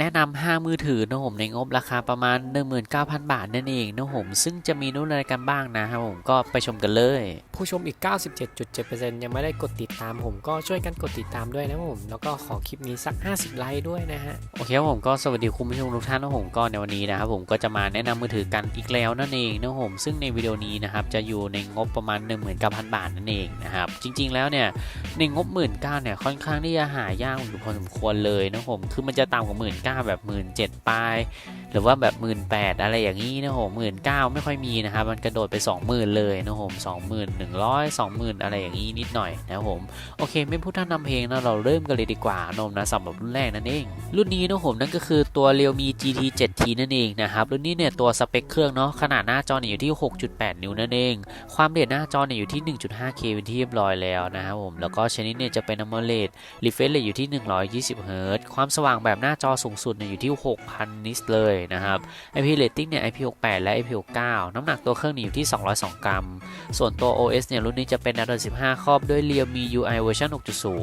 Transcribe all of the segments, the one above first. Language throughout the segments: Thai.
แนะนำ5มือถือนะผมในงบราคาประมาณ 19,000 บาทนั่นเองนะผมซึ่งจะมีนู่นอะไรกันบ้างนะครับผมก็ไปชมกันเลย ผู้ชมอีก 97.7%ยังไม่ได้กดติดตามผมก็ช่วยกันกดติดตามด้วยนะผม แล้วก็ขอคลิปนี้สัก 50 ไลค์ด้วยนะฮะ โอเคครับผมก็สวัสดีคุณผู้ชมทุกท่านนะผมก็ในวันนี้นะครับผมก็จะมาแนะนำมือถือกันอีกแล้วนั่นเองนะผมซึ่งในวิดีโอนี้นะครับจะอยู่ในงบประมาณ 19,000 บาทนั่นเองนะครับจริง ๆ แล้วเนี่ยในงบ 1 9 0 0 0เนี่ยค่อนข้างที่จะหายากอยู่พอสมควรเลยนะผมคือมันจะต่ำกว่า 1 9 0 0แบบ1 7 0 0 0ปลาย หรือว่าแบบ1 8 0 0 0อะไรอย่างนี้นะผม1 9 0 0ไม่ค่อยมีนะครับ มันกระโดดไป20,000เลยนะผม21,000 20,000อยสองหมื่นอะไรอย่างนี้นิดหน่อยนะผม โอเค ไม่พูดท่านนำเพลงนะเราเริ่มกันเลยดีกว่านมนะสำหรับรุ่นแรกนั่นเอง รุ่นนี้นะผมนั่นก็คือตัว Realme GT 7T นั่นเองนะครับ รุ่นนี้เนี่ยตัวสเปคเครื่องเนาะขนาดหน้าจอเนี่ยอยู่ที่ 6.8 นิ้วนั่นเอง ความเร็วหน้าจอเนี่ยอยู่ที่ 1.5K เป็นที่เรียบร้อยแล้วนะครับผมแล้วก็ชนิดเนี่ยจะเป็น AMOLED refresh rate อยู่ที่ 120 Hz ความสว่างแบบหน้าจอสูงสุดเนี่ยอยู่ที่ 6,000 นิตเลยนะครับ IP rating เนี่ย IP68 และ IP69 น้ำหนักตัวเครื่องนี่อยู่ที่ 202 กรัม ส่วนตัว OS เนี่ยรุ่นนี้จะเป็น Android 15 ครอบด้วย Realme UI เวอร์ชัน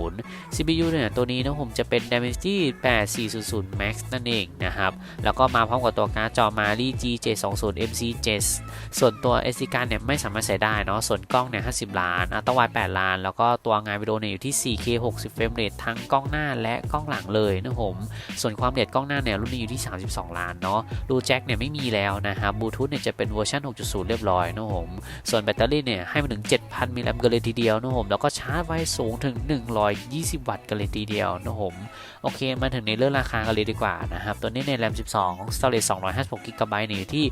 6.0 CPU เนี่ยตัวนี้นะผมจะเป็น Dimensity 8400 Max นั่นเองนะครับ แล้วก็มาพร้อมกับตัวการ์ดจอ Mali G720 MC7 ส่วนตัว SD card เนี่ยไม่สามารถใส่ได้เนาะ ส่วนกล้องเนี่ย 50 ล้านอัลตร้าไวด์8ล้าน แล้วก็ตัวงานวิดีโอเนี่ยอยู่ที่ 4K 60 เฟรมเรททั้งกล้องหน้าและกล้องหลังเลยนะผม ส่วนความละเอียดกล้องหน้าเนี่ยรุ่นนี้อยู่ที่ 32 ล้านเนาะรูแจ็คเนี่ยไม่มีแล้วนะครับบลูทูธเนี่ยจะเป็นเวอร์ชัน6.0 เรียบร้อยนะผมส่วนแบตเตอรี่เนี่ยให้มาถึง 7,000มิลลิแอมป์กันเลยทีเดียวนะผมแล้วก็ชาร์จไว้สูงถึง 120 วัตต์กันเลยทีเดียวนะผมโอเคมาถึงในเรื่องราคากันเลยดีกว่านะครับตัวนี้ในแรม 12 storage 256 g b เนี่ยอยู่ที่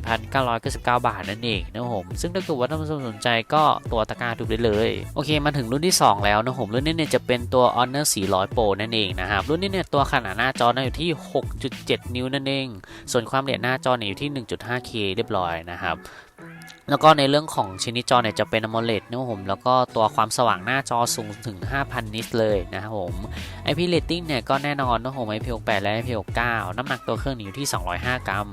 17,999 บาทนั่นเองนะผมซึ่งถ้าเกิดว่าท่านผู้ชมสนใจก็ตัวตะกร้าทุบได้เลยโอเคมาถึงรุ่นที่ 2 แล้วนะผมรุ่นนี้เนี่ยจะเป็นตัว Honor 400 Pro นั่นเองนะครับรุ่นนี้เนี่ยตัวขนาดหน้าจอเนี่ยอยู่ที่ 6.7 นิ้วนั่นเอง ส่วนความละเอียดหน้าจอเนี่ยอยู่ที่ 1.5K เรียบร้อยนะครับ แล้วก็ในเรื่องของชนิดจอเนี่ยจะเป็น AMOLED นะครับผมแล้วก็ตัวความสว่างหน้าจอสูงถึง 5,000 นิตเลยนะครับผม IP rating เนี่ยก็แน่นอนนะครับผม IP68 และ IP69 น้ำหนักตัวเครื่องอยู่ที่ 205 กรัม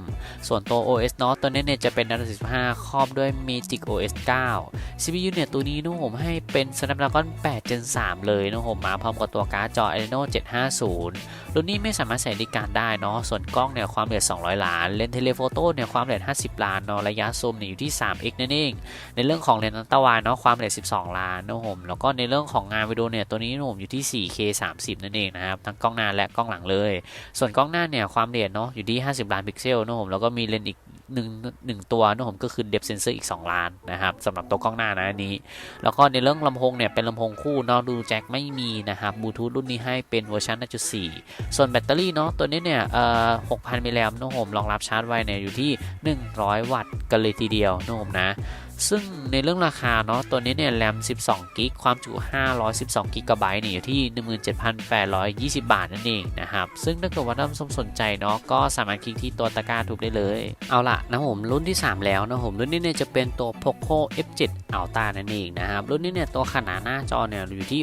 ส่วนตัว OS เนาะตัวนี้เนี่ยจะเป็น Android 15 ครอบด้วย Magic OS 9 CPU เนี่ยตัวนี้นะครับผมให้เป็น Snapdragon 8 Gen 3 เลยนะครับผมมาพร้อมกับตัวการ์ดจอ Adreno 750 รุ่นนี้ไม่สามารถใส่ในการได้เนาะส่วนกล้องเนี่ยความละเอียด 200 ล้าน เลนส์เทเลโฟโต้เนี่ยความละเอียด 50 ล้านเนาะระยะซูมเนี่ยอยู่ที่ X นั่นเอง ในเรื่องของเลนส์ตะวันเนาะความละเอียด 12 ล้านนะครับผมแล้วก็ในเรื่องของงานวิดีโอเนี่ยตัวนี้นะครับผมอยู่ที่ 4K 30 นั่นเองนะครับทั้งกล้องหน้าและกล้องหลังเลย ส่วนกล้องหน้าเนี่ยความละเอียดเนาะอยู่ที่ 50 ล้านพิกเซลนะครับผมแล้วก็มีเลนส์อีก หนึ่งหนึ่งตัวนะผมก็คือเดฟเซนเซอร์อีก 2 ล้านนะครับสำหรับตัวกล้องหน้านะอันนี้ แล้วก็ในเรื่องลำโพงเนี่ย เป็นลำโพงคู่เนาะดูแจ็คไม่มีนะครับบลูทูธรุ่นนี้ให้เป็นเวอร์ชัน1.4 ส่วนแบตเตอรี่เนาะตัวนี้เนี่ยเอ่อ6,000มิลลิแอมป์นะผมรองรับชาร์จไวเนี่ยอยู่ที่ 100 วัตต์กันเลยทีเดียวนะผมนะ ซึ่งในเรื่องราคาเนาะตัวนี้เนี่ยแรม 12 กิก ความจุ 512 กิกะไบต์เนี่ยอยู่ที่ 17,820 บาทนั่นเองนะครับ ซึ่งถ้าเกิดว่าท่านผู้ชมสนใจเนาะก็สามารถคลิกที่ตัวตะกร้าทุบได้เลย เอาล่ะนะผมรุ่นที่ 3 แล้วนะผมรุ่นนี้เนี่ยจะเป็นตัว Poco F7 Ultra นั่นเองนะครับ รุ่นนี้เนี่ยตัวขนาดหน้าจอเนี่ยอยู่ที่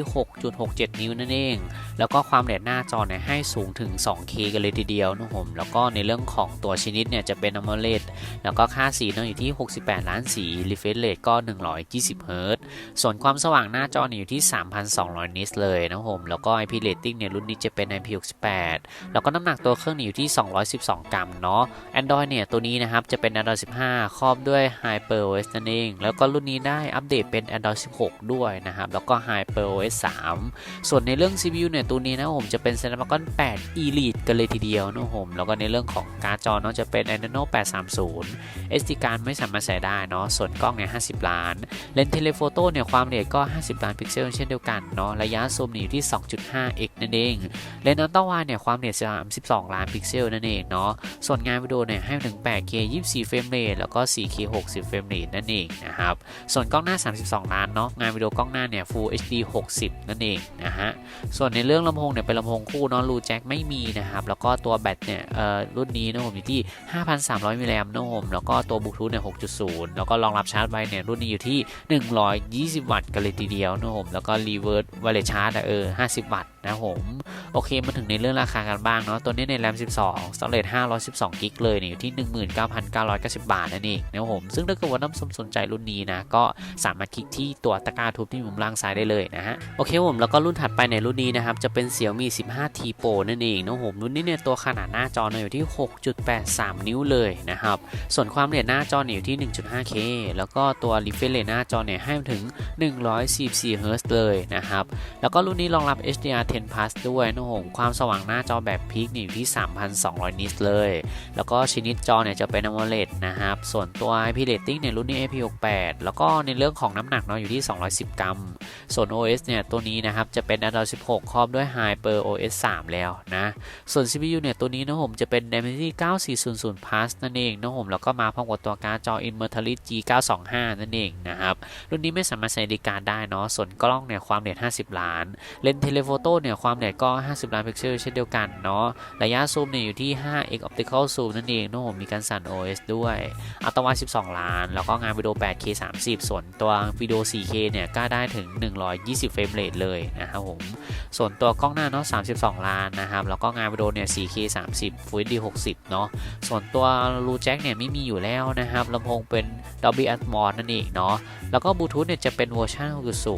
6.67 นิ้วนั่นเอง แล้วก็ความละเอียดหน้าจอเนี่ยให้สูงถึง 2K กันเลยทีเดียวนะผมแล้วก็ในเรื่องของตัวชนิดเนี่ยจะเป็น AMOLED แล้วก็ค่าสีเนาะอยู่ที่ 68 ล้านสี refresh rate ก็ 120 Hz ส่วนความสว่างหน้าจอเนี่ยอยู่ที่ 3,200 นิตเลยนะผมแล้วก็ IP rating เนี่ยรุ่นนี้จะเป็น IP68 แล้วก็น้ำหนักตัวเครื่องเนี่ยอยู่ที่ 212 กรัมเนาะ Android เนี่ยตัวนี้นะครับจะเป็น Android 15 ครอบด้วย HyperOS นั่นเอง แล้วก็รุ่นนี้ได้อัปเดตเป็น Android 16 ด้วยนะครับแล้วก็ HyperOS 3 ส่วนในเรื่อง CPU เนี่ยตัวนี้นะผมจะเป็น Snapdragon 8 Elite กันเลยทีเดียวนะผมแล้วก็ในเรื่องของการ์ดจอเนาะจะเป็น Adreno 830 SD card ไม่สามารถใส่ได้เนาะส่วนกล้องเนี่ย50 ล้านเลนส์เทเลโฟโต้เนี่ยความละเอียดก็ 50 ล้านพิกเซลเช่นเดียวกันเนาะระยะซูมอยู่ที่ 2.5x นั่นเองเลนส์อัลตร้าไวด์เนี่ยความละเอียด32 ล้านพิกเซลนั่นเองเนาะส่วนงานวิดีโอเนี่ยให้ถึง 8K 24เฟรมเรทแล้วก็ 4K 60เฟรมเรทนั่นเองนะครับส่วนกล้องหน้า 32 ล้านเนาะงานวิดีโอกล้องหน้าเนี่ย Full HD 60 นั่นเองนะฮะส่วนในเรื่องื่องลำโพงเนี่ยเป็นลำโพงคู่เนาะรูแจ็คไม่มีนะครับ แล้วก็ตัวแบตเนี่ยเอ่อรุ่นนี้นะผมอยู่ที่ 5,300 มิลลิแอมป์นะผมแล้วก็ตัวบลูทูธเนี่ย 6.0 แล้วก็รองรับชาร์จไวเนี่ยรุ่นนี้อยู่ที่ 120 วัตต์กันเลยทีเดียวนะผมแล้วก็รีเวิร์สไวเลสชาร์จเออ 50 วัตต์ นะผม โอเคมาถึงในเรื่องราคากันบ้างเนาะตัวนี้ในแรม 12 storage 512กิกเลยเนี่ยอยู่ที่ 19,990 บาทนั่นเองนะผม ซึ่งถ้าเกิดว่าน้ำสมสนใจรุ่นนี้นะ ก็สามารถคลิกที่ตัวตะกร้าทุบที่มุมล่างซ้ายได้เลยนะฮะ โอเคผม แล้วก็รุ่นถัดไปในรุ่นนี้นะครับ จะเป็น Xiaomi 15T Pro นั่นเองนะผม รุ่นนี้เนี่ยตัวขนาดหน้าจอเนี่ยอยู่ที่ 6.83 นิ้วเลยนะครับ ส่วนความละเอียดหน้าจอเนี่ยอยู่ที่ 1.5K แล้วก็ตัว refresh rate หน้าจอเนี่ยให้ถึง 144 Hz เลยนะครับ แล้วก็รุ่นนี้รองรับ HDR10 Plus ด้วยนะผมความสว่างหน้าจอแบบพีคเนี่ยอยู่ที่ 3,200 นิตเลย แล้วก็ชนิดจอเนี่ยจะเป็น AMOLED นะครับ ส่วนตัว IP rating เนี่ยรุ่นนี้ IP68 แล้วก็ในเรื่องของน้ำหนักเนาะอยู่ที่ 210 กรัม ส่วน OS เนี่ยตัวนี้นะครับจะเป็น Android 16 ครอบด้วย Hyper OS 3 แล้วนะ ส่วน CPU เนี่ยตัวนี้นะผมจะเป็น Dimensity 9400 Plus นั่นเองนะผมแล้วก็มาพร้อมกับตัวการ์ดจอ Inmertally G925 นั่นเองนะครับ รุ่นนี้ไม่สามารถใช้ดิการได้เนาะ ส่วนกล้องเนี่ยความละเอียด 50 ล้าน เลนส์เทเลโฟโต้เนี่ยความละเอียดก็ 50 ล้านพิกเซลเช่นเดียวกันเนาะระยะซูมเนี่ยอยู่ที่ 5x optical zoom นั่นเองนะผมมีการสั่น OS ด้วยอัตรา12 ล้าน แล้วก็งานวิดีโอ 8K 30 ส่วนตัววิดีโอ 4K เนี่ยก็ได้ถึง 120 เฟรมเรทเลยนะครับผมส่วนตัวกล้องหน้าเนาะ32 ล้านนะครับแล้วก็งานวิดีโอเนี่ย 4K 30 Full HD 60 เนาะส่วนตัวรูแจ็คเนี่ยไม่มีอยู่แล้วนะครับลำโพงเป็น Dolby Atmos นั่นเองเนาะแล้วก็บลูทูธเนี่ยจะเป็นเวอร์ชัน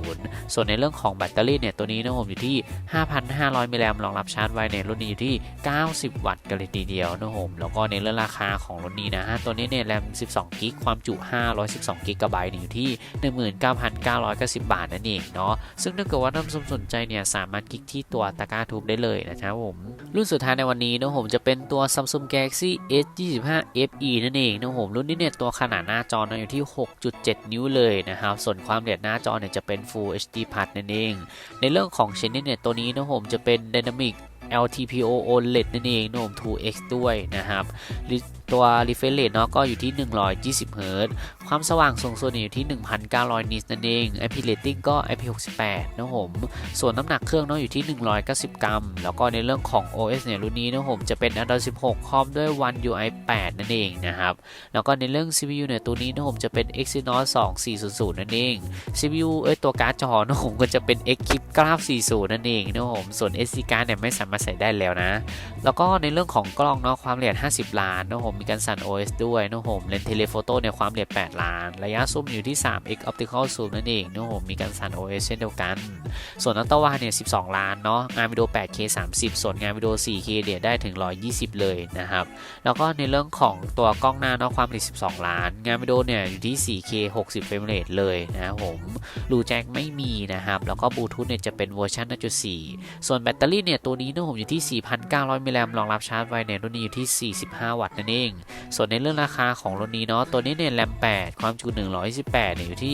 6.0 ส่วนในเรื่องของแบตเตอรี่เนี่ยตัวนี้นะผมอยู่ที่5,500 มิลลิแอมรองรับชาร์จไวในรุ่นนี้อยู่ที่ 90 วัตต์กันเลยทีเดียวนะผมแล้วก็ในเรื่องราคาของรุ่นนี้นะฮะตัวนี้เนี่ยแรม 12 กิก ความจุ 512 กิกะไบต์อยู่ที่ 19,990 บาทนั่นเองเนาะซึ่งถ้าเกิดว่าท่านผู้ชมสนใจเนี่ยสามารถคลิกที่ตัวตะกร้าทูบได้เลยนะครับผมรุ่นสุดท้ายในวันนี้นะผมจะเป็นตัว Samsung Galaxy S25 FE นั่นเองนะผมรุ่นนี้เนี่ยตัวขนาดหน้าจอนอยู่ที่ 6.7 นิ้วเลยนะครับส่วนความละเอียดหน้าจอเนี่ยจะเป็น Full HD Plus นั่นเอง ในเรื่องของชนเนี่ยตัวนี้นะผมจะเป็น Dynamic LTPO OLED นั่นเองนะผม 2x ด้วยนะครับ ตัว refresh rate เนาะก็อยู่ที่120 Hz ความสว่างสูงสุดอยู่ที่ 1,900 นิตนั่นเอง IP rating ก็ IP68 นะผม ส่วนน้ำหนักเครื่องเนาะอยู่ที่ 190 กรัม แล้วก็ในเรื่องของ OS เนี่ยรุ่นนี้นะผมจะเป็น Android 16 คอบด้วย One UI 8 นั่นเองนะครับ แล้วก็ในเรื่อง CPU เนี่ยตัวนี้นะผมจะเป็น Exynos 2400 นั่นเอง CPU เอ้ยตัวการ์ดจอนะผมก็จะเป็น Exynos 940 นั่นเองนะผม ส่วน SD card เนี่ยไม่สามารถใส่ได้แล้วนะ แล้วก็ในเรื่องของกล้องเนาะความละเอียด 50 ล้านนะผมมีการสั่น OS ด้วยนะผมเลนส์เทเลโฟโต้เนี่ยความละเอียด 8 ล้าน ระยะซูมอยู่ที่ 3x optical zoom นั่นเองนะผมมีการสั่น OS เช่นเดียวกัน ส่วนอัลตร้าวด์เนี่ย 12 ล้านเนาะงานวิดีโอ 8K 30 ส่วนงานวิดีโอ 4K เนี่ยได้ถึง 120 เลยนะครับ แล้วก็ในเรื่องของตัวกล้องหน้าเนาะความละเอียด 12 ล้าน งานวิดีโอเนี่ยอยู่ที่ 4K 60 เฟรมเรทเลยนะครับผมรูแจ็คไม่มีนะครับ แล้วก็บลูทูธเนี่ยจะเป็นเวอร์ชัน1.4 ส่วนแบตเตอรี่เนี่ยตัวนี้นะผมอยู่ที่ 4,900 มิลลิแอมรองรับชาร์จไวเนี่ยรุ่นนี้อยู่ที่ 45 วัตต์นั่นเองส่วนในเรื่องราคาของรุ่นนี้เนาะตัวนี้เนี่ยแรม 8 ความจุ 128เนี่ยอยู่ที่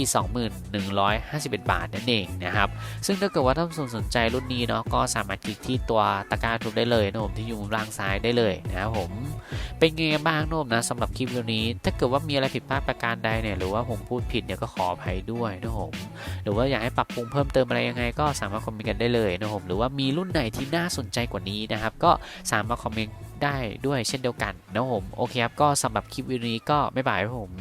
2151 บาทนั่นเองนะครับ ซึ่งถ้าเกิดว่าท่านผู้ชมสนใจรุ่นนี้เนาะก็สามารถคลิกที่ตัวตะกร้าทุบได้เลยนะผมที่อยู่มุมล่างซ้ายได้เลยนะครับผมเป็นไงบ้างนะผมนะสำหรับคลิปวิดีโอนี้ ถ้าเกิดว่ามีอะไรผิดพลาดประการใดเนี่ยหรือว่าผมพูดผิดเนี่ยก็ขออภัยด้วยนะผมหรือว่าอยากให้ปรับปรุงเพิ่มเติมอะไรยังไง ก็สามารถคอมเมนต์กันได้เลยนะผมหรือว่ามีรุ่นไหนที่น่าสนใจกว่านี้นะครับก็สามารถคอมเมนต์ ได้ด้วยเช่นเดียวกันนะผมโอเคครับก็สำหรับคลิปวิดีโอนี้ก็บ๊ายบายครับผม